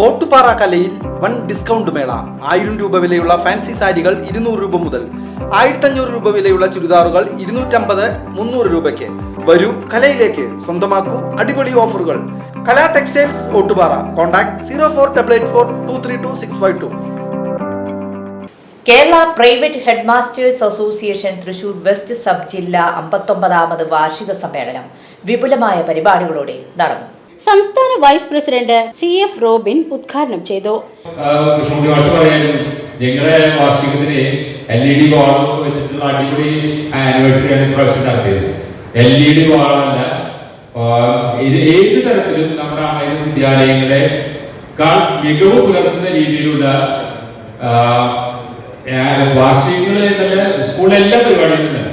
ഓട്ടുപാറ കലയിൽ one discount മേള. ആയിരം രൂപ വിലയുള്ള ഫാൻസി സാരികൾ ഇരുന്നൂറ് രൂപ മുതൽ ആയിരത്തഞ്ഞൂറ് രൂപ വിലയുള്ള ചുരിദാറുകൾ ഇരുന്നൂറ്റമ്പത് മുന്നൂറ് രൂപയ്ക്ക്. വരൂ കലയിലേക്ക്. സ്വന്തമാക്കൂ അടിപൊളി ഓഫറുകൾ. Kala textiles Ottupara. Contact zero four double eight four two three two six five two. Kerala private headmasters association Thrissur west sub ജില്ല അമ്പത്തൊമ്പതാമത് വാർഷിക സമ്മേളനം വിപുലമായ പരിപാടികളോടെ നടന്നു. സംസ്ഥാന vice president C F Robin ഉദ്ഘാടനം ചെയ്തു. വെച്ചിട്ടുള്ള ഇത് ഏത് തരത്തിലും നമ്മുടെ ആണെങ്കിലും വിദ്യാലയങ്ങളെ മികവ് പുലർത്തുന്ന രീതിയിലുള്ള ആ, ആ, വാർഷികങ്ങളെ നല്ല സ്കൂളിലെ എല്ലാ പരിപാടികളും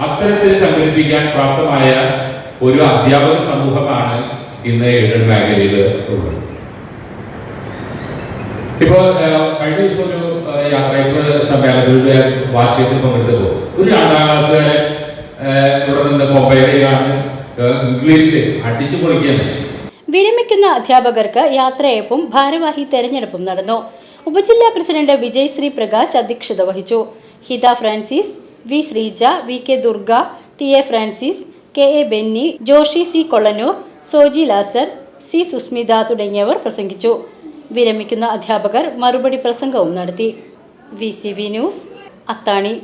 അത്തരത്തിൽ സംഘടിപ്പിക്കാൻ പ്രാപ്തമായ ഒരു അധ്യാപക സമൂഹമാണ് ഇന്ന് എയ്ഡഡ് മേഖലയിൽ ഉള്ളത്? ഇപ്പോ ഏഹ്, കഴിഞ്ഞ ദിവസം ഒരു യാത്രയപ്പ് സമ്മേളനത്തിലൂടെ വാർഷികത്തിൽ പങ്കെടുത്തപ്പോ ഒരു രണ്ടാം ക്ലാസ് ഇവിടെ നിന്ന് കൊമ്പയുടെയാണ് ഇംഗ്ലീഷിൽ അടിച്ചു പൊളിക്കുന്നത് വിരമിക്കുന്ന അധ്യാപകർക്ക് യാത്രയപ്പും ഭാരവാഹി തെരഞ്ഞെടുപ്പും നടന്നു. ഉപജില്ലാ പ്രസിഡന്റ് വിജയ് ശ്രീ പ്രകാശ് അധ്യക്ഷത വഹിച്ചു. Hitha Francis V Sreeja V K Durga T A Francis K A Benny Joshy C Kollanur Soji Lazar C Susmitha തുടങ്ങിയവർ പ്രസംഗിച്ചു. വിരമിക്കുന്ന അധ്യാപകർ മറുപടി പ്രസംഗവും നടത്തി. V C V news Athani.